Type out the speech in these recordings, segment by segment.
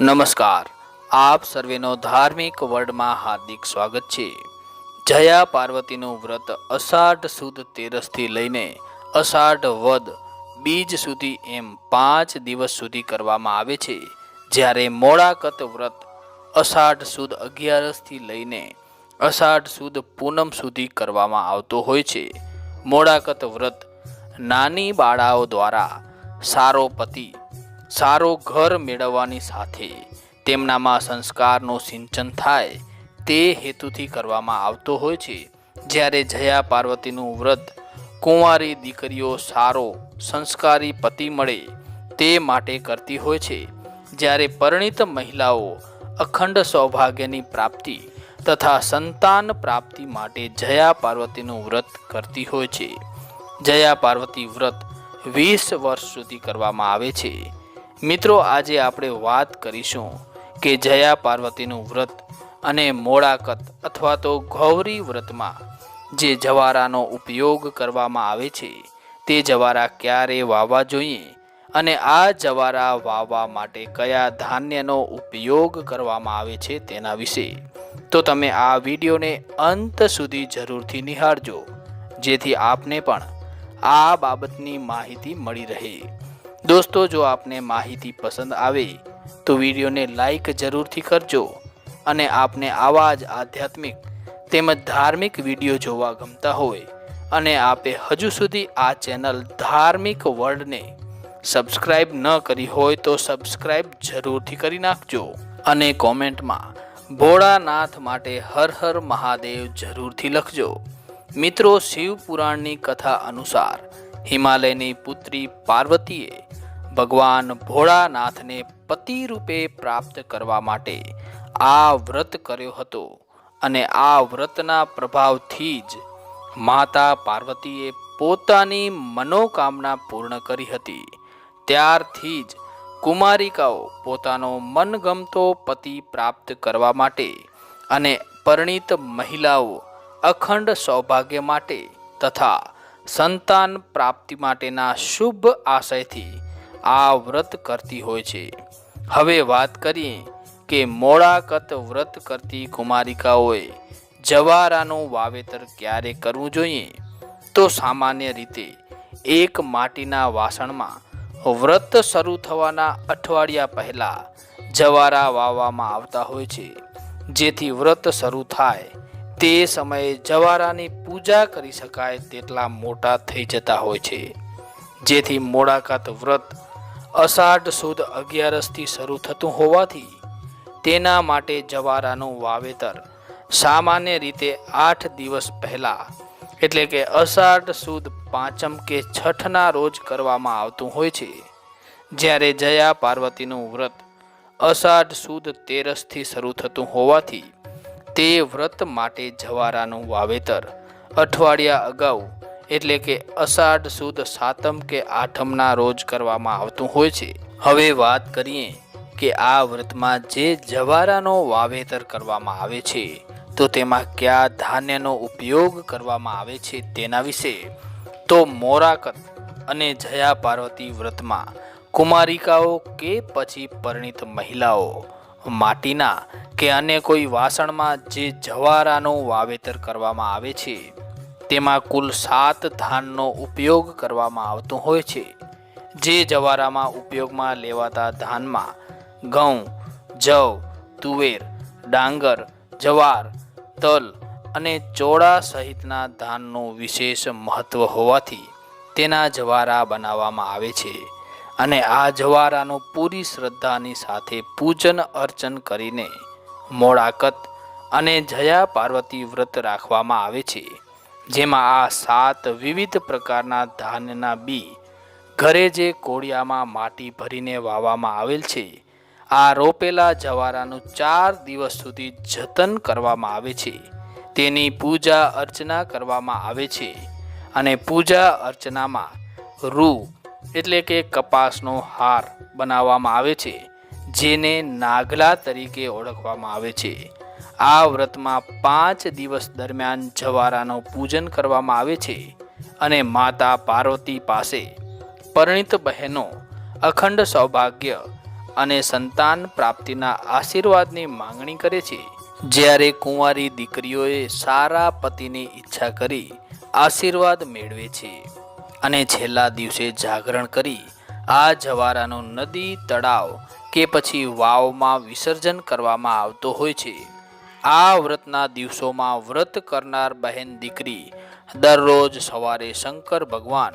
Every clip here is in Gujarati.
નમસ્કાર. આપ સર્વેનો ધાર્મિક વર્ડમાં હાર્દિક સ્વાગત છે. જયા પાર્વતીનું વ્રત અષાઢ સુદ તેરસથી લઈને અષાઢ વદ બીજ સુધી એમ પાંચ દિવસ સુધી કરવામાં આવે છે. જ્યારે મોડાકત વ્રત અષાઢ સુદ અગિયારસથી લઈને અષાઢ સુદ પૂનમ સુધી કરવામાં આવતો હોય છે. મોડાકત વ્રત નાની બાળાઓ દ્વારા સારો પતિ સારો ઘર મેળવવાની સાથે તેમનામાં સંસ્કારનું સિંચન થાય તે હેતુથી કરવામાં આવતો હોય છે. જ્યારે જયા પાર્વતીનું વ્રત કુંવારી દીકરીઓ સારો સંસ્કારી પતિ મળે તે માટે કરતી હોય છે. જ્યારે પરિણિત મહિલાઓ અખંડ સૌભાગ્યની પ્રાપ્તિ તથા સંતાન પ્રાપ્તિ માટે જયા પાર્વતીનું વ્રત કરતી હોય છે. જયા પાર્વતી વ્રત વીસ વર્ષ સુધી કરવામાં આવે છે. મિત્રો, આજે આપણે વાત કરીશું કે જયા પાર્વતીનું વ્રત અને મોડાકત અથવા તો ગૌરી વ્રતમાં જે જવારાનો ઉપયોગ કરવામાં આવે છે, તે જવારા ક્યારે વાવવા જોઈએ અને આ જવારા વાવવા માટે કયા ધાન્યનો ઉપયોગ કરવામાં આવે છે તેના વિશે. તો તમે આ વિડીયોને અંત સુધી જરૂરથી નિહાળજો, જેથી આપને પણ આ બાબતની માહિતી મળી રહે. દોસ્તો, જો આપને માહિતી પસંદ આવે તો વિડીયોને લાઈક જરૂરથી કરજો અને આપને આવા જ આધ્યાત્મિક તેમજ ધાર્મિક વીડિયો જોવા ગમતા હોય અને આપે હજુ સુધી આ ચેનલ ધાર્મિક વર્લ્ડને સબસ્ક્રાઈબ ન કરી હોય તો સબસ્ક્રાઈબ જરૂરથી કરી નાખજો અને કોમેન્ટમાં ભોળાનાથ માટે હર હર મહાદેવ જરૂરથી લખજો. મિત્રો, શિવ પુરાણની કથા અનુસાર હિમાલયની પુત્રી પાર્વતીએ ભગવાન ભોળાનાથને પતિ રૂપે પ્રાપ્ત કરવા માટે આ વ્રત કર્યો હતો અને આ વ્રતના પ્રભાવથી જ માતા પાર્વતીએ પોતાની મનોકામના પૂર્ણ કરી હતી. ત્યારથી જ કુમારિકાઓ પોતાનો મનગમતો પતિ પ્રાપ્ત કરવા માટે અને પરિણીત મહિલાઓ અખંડ સૌભાગ્ય માટે તથા સંતાન પ્રાપ્તિ માટેના શુભ આશયથી આ વ્રત કરતી હોય છે. હવે વાત કરીએ કે મોડાકત વ્રત કરતી કુમારિકાઓએ જવારાનું વાવેતર ક્યારે કરવું જોઈએ? તો સામાન્ય રીતે એક માટીના વાસણમાં વ્રત શરૂ થવાના અઠવાડિયા પહેલાં જવારા વાવવામાં આવતા હોય છે. જેથી વ્રત શરૂ થાય તે સમયે જવારાની પૂજા કરી શકાય તેટલા મોટા થઈ જતા હોય છે. જેથી મોડાકાત વ્રત અષાઢ સુદ અગિયારસથી શરૂ થતું હોવાથી તેના માટે જવારાનું વાવેતર સામાન્ય રીતે આઠ દિવસ પહેલાં એટલે કે અષાઢ સુદ પાંચમ કે છઠના રોજ કરવામાં આવતું હોય છે. જ્યારે જયા પાર્વતીનું વ્રત અષાઢ સુદ તેરસથી શરૂ થતું હોવાથી તે વ્રત માટે જવારાનું વાવેતર. અઠવાડિયા અગાઉ, એટલે કે અષાઢ સુદ સાતમ કે આઠમના રોજ કરવામાં આવતું હોય છે. હવે વાત કરીએ કે આ વ્રતમાં જે જવારાનો વાવેતર કરવામાં આવે છે, તો તેમાં કયા ધાન્યનો ઉપયોગ કરવામાં આવે છે તેના વિશે. તો મોરાકત અને જયા પાર્વતી વ્રતમાં કુમારિકાઓ કે પછી પરિણીત મહિલાઓ માટીના કે અન્ય કોઈ વાસણમાં જે જવારાનું વાવેતર કરવામાં આવે છે, તેમાં કુલ સાત ધાનનો ઉપયોગ કરવામાં આવતો હોય છે. જે જવારામાં ઉપયોગમાં લેવાતા ધાનમાં ઘઉં, જવ, તુવેર, ડાંગર, જવાર, તલ અને ચોળા સહિતના ધાનનું વિશેષ મહત્વ હોવાથી તેના જવારા બનાવવામાં આવે છે. અને આ જવારાનું પૂરી શ્રદ્ધાની સાથે પૂજન અર્ચન કરીને મોડાકત અને જયા પાર્વતી વ્રત રાખવામાં આવે છે, જેમાં આ સાત વિવિધ પ્રકારના ધાન્યના બી ઘરે જે કોળિયામાં માટી ભરીને વાવવામાં આવેલ છે, આ રોપેલા જવારાનું ચાર દિવસ સુધી જતન કરવામાં આવે છે. તેની પૂજા અર્ચના કરવામાં આવે છે અને પૂજા અર્ચનામાં રૂ એટલે કે કપાસનો હાર બનાવવામાં આવે છે, જેને નાગલા તરીકે ઓળખવામાં આવે છે. આ વ્રતમાં પાંચ દિવસ દરમિયાન જવારાનું પૂજન કરવામાં આવે છે અને માતા પાર્વતી પાસે પરણિત બહેનો, અખંડ સૌભાગ્ય અને સંતાન પ્રાપ્તિના આશીર્વાદની માંગણી કરે છે. જ્યારે કુંવારી દીકરીઓએ સારા પતિની ઈચ્છા કરી આશીર્વાદ મેળવે છે. અને છેલ્લા દિવસે જાગરણ કરી આ જવારાનું નદી, તળાવ કે પછી વાવમાં વિસર્જન કરવામાં આવતો હોય છે. આ વ્રતના દિવસોમાં વ્રત કરનાર બહેન દીકરી દરરોજ સવારે શંકર ભગવાન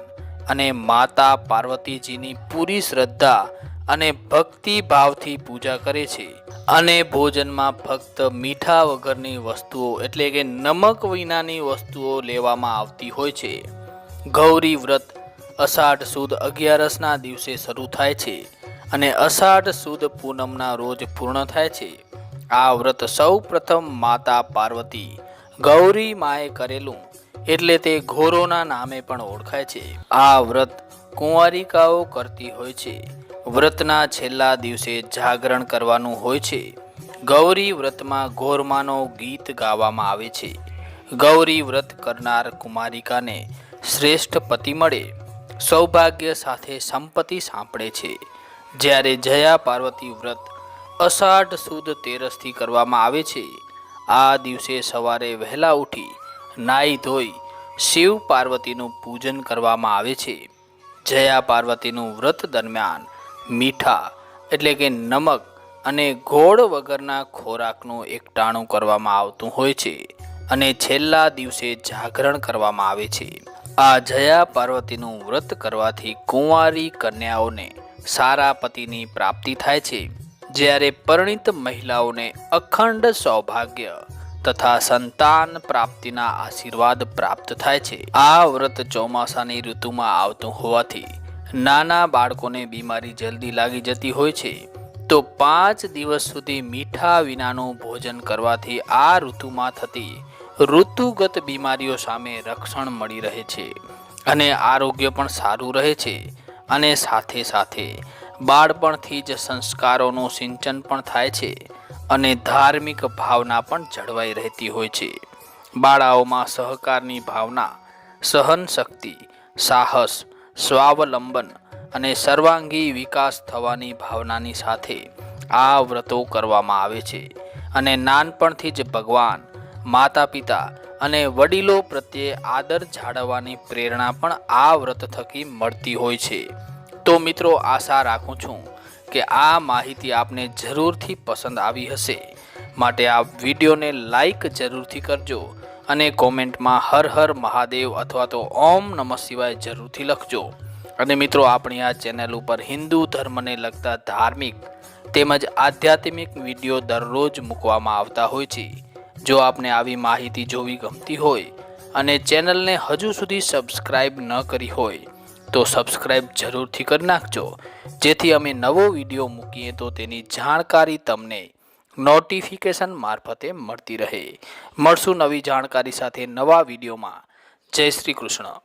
અને માતા પાર્વતીજીની પૂરી શ્રદ્ધા અને ભક્તિભાવથી પૂજા કરે છે અને ભોજનમાં ફક્ત મીઠા વગરની વસ્તુઓ એટલે કે નમક વિનાની વસ્તુઓ લેવામાં આવતી હોય છે. ગૌરી વ્રત અષાઢ સુદ અગિયારસના દિવસે શરૂ થાય છે અને અષાઢ સુદ પૂનમના રોજ પૂર્ણ થાય છે. આ વ્રત સૌ પ્રથમ માતા પાર્વતી ગૌરી માએ કરેલું એટલે તે ઘોરોના નામે પણ ઓળખાય છે. આ વ્રત કુંવારિકાઓ કરતી હોય છે. વ્રતના છેલ્લા દિવસે જાગરણ કરવાનું હોય છે. ગૌરી વ્રતમાં ઘોરમાનો ગીત ગાવામાં આવે છે. ગૌરી વ્રત કરનાર કુમારિકાને શ્રેષ્ઠ પતિ મળે. સૌભાગ્ય સાથે સંપત્તિ સાંપડે છે. જ્યારે જયા પાર્વતી વ્રત અષાઢ સુદ તેરસથી કરવામાં આવે છે, આ દિવસે સવારે વહેલા ઉઠી નાઈ ધોઈ શિવ પાર્વતીનું પૂજન કરવામાં આવે છે. જયા પાર્વતીનું વ્રત દરમિયાન મીઠા એટલે કે નમક અને ગોળ વગરના ખોરાકનું એકટાણું કરવામાં આવતું હોય છે અને છેલ્લા દિવસે જાગરણ કરવામાં આવે છે. આ જયા પાર્વતીનું વ્રત કરવાથી કુંવારી કન્યાઓને સારા પતિની પ્રાપ્તિ થાય છે. જ્યારે પરિણિત મહિલાઓને અખંડ સૌભાગ્ય તથા સંતાન પ્રાપ્તિના આશીર્વાદ પ્રાપ્ત થાય છે. આ વ્રત ચોમાસાની ઋતુમાં આવતું હોવાથી નાના બાળકોને બીમારી જલ્દી લાગી જતી હોય છે. તો પાંચ દિવસ સુધી મીઠા વિનાનું ભોજન કરવાથી આ ઋતુમાં થતી ઋતુગત બીમારીઓ સામે રક્ષણ મળી રહે છે અને આરોગ્ય પણ સારું રહે છે અને સાથે સાથે બાળપણથી જ સંસ્કારોનું સિંચન પણ થાય છે અને ધાર્મિક ભાવના પણ જળવાઈ રહેતી હોય છે. બાળાઓમાં સહકારની ભાવના સહન શક્તિ સાહસ, સ્વાવલંબન અને સર્વાંગી વિકાસ થવાની ભાવનાની સાથે આ વ્રતો કરવામાં આવે છે અને નાનપણથી જ ભગવાન માતા પિતા અને વડીલો પ્રત્યે આદર જાળવવાની પ્રેરણા પણ આ વ્રત થકી મળતી હોય છે. તો મિત્રો, આશા રાખું છું કે આ માહિતી આપને જરૂરથી પસંદ આવી હશે. માટે આ વિડીયોને લાઈક જરૂરથી કરજો અને કોમેન્ટમાં હર હર મહાદેવ અથવા તો ઓમ નમઃ શિવાય જરૂરથી લખજો. અને મિત્રો, આપણી આ ચેનલ ઉપર હિન્દુ ધર્મને લગતા ધાર્મિક તેમજ આધ્યાત્મિક વીડિયો દરરોજ મૂકવામાં આવતા હોય છે. જો આપને આવી માહિતી જોવી ગમતી હોય અને ચેનલને હજુ સુધી સબસ્ક્રાઈબ ન કરી હોય, તો સબસ્ક્રાઇબ જરૂરથી કરી નાખજો. જેથી અમે નવો વીડિયો મૂકીએ તો તેની જાણકારી તમને નોટિફિકેશન મારફતે મળતી રહે. મળશું નવી જાણકારી સાથે નવા વિડીયોમાં. જય શ્રી કૃષ્ણ.